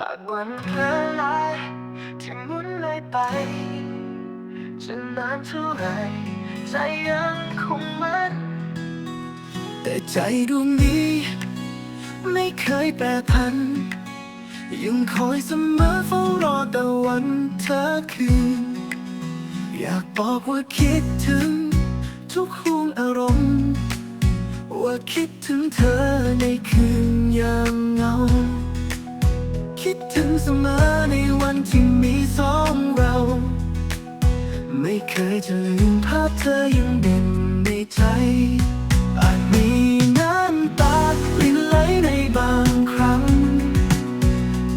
หากวันเวลาที่หมุนเลยไป จะนานเท่าไหรใจยังคงมัน แต่ใจดวงนี้ ไม่เคยแปรผัน ยังคอยเสมอเฝ้ารอแต่วันเธอคืน อยากบอกว่าคิดถึง ทุกห่วงอารมณ์ ว่าคิดถึงเธอในคืนยามเหงา คิดถึงเสมอในวันที่มีสองเรา ไม่เคยจะลืมภาพเธอยังเด่นในใจ อาจมีน้ำตารินไหลในบางครั้ง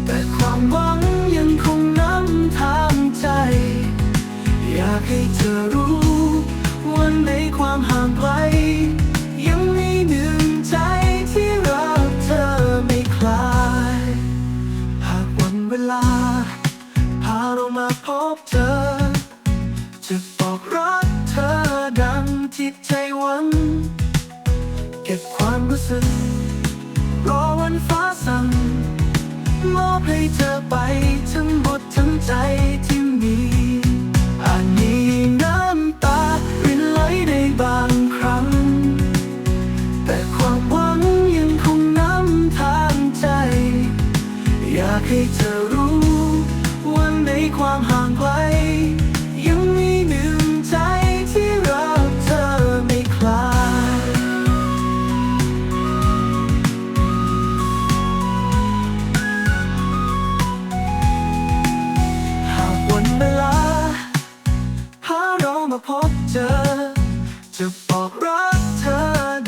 แต่ความหวังยังคงนำทางใจ อยากให้เธอรู้ เรามาพบเธอ จะบอกรักเธอดังที่ใจหวัง เก็บความรู้สึก รอวันฟ้าสั่งมอบให้เธอไปทั้งหมดทั้งใจที่มีอาจมีน้ำตารินไหลในบางครั้ง แต่ความหวังยังคงนำทางใจ อยากให้เธอ อ จะบอกรักเธอ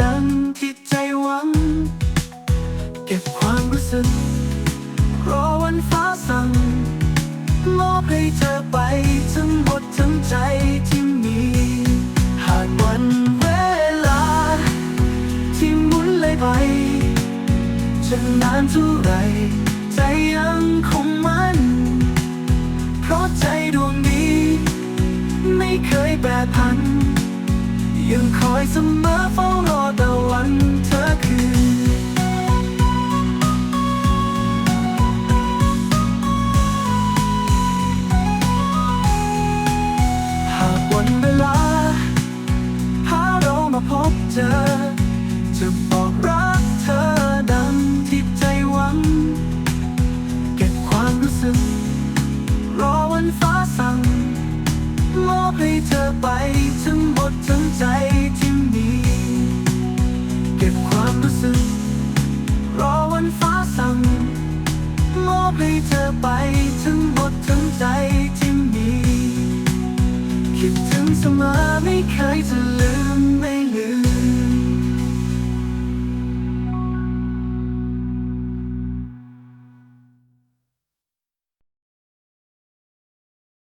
ดังที่ใจหวัง เก็บความรู้สึก รอวันฟ้าสั่งมอบให้เธอไปทั้งหมดทั้งใจที่มี หากวันเวลา ที่หมุนเลยไปจะนานเท่าไร ใจยังคงมั ยังคอยเสมอเฝ้ารอแต่วันเธอคืน หากวันเวลา พาเรามาพบเจอ จะบอกรักเธอดังที่ใจหวัง เก็บความรู้สึก รอวันฟ้าสั่งมอบให้เธอไปทั้ง หมดทั้งใจที่มี เก็บความรู้สึก รอวันฟ้าสั่งมอบให้เธอไปทั้งหมดทั้งใจที่มี คิดถึงเสมอไม่เคยจะลืม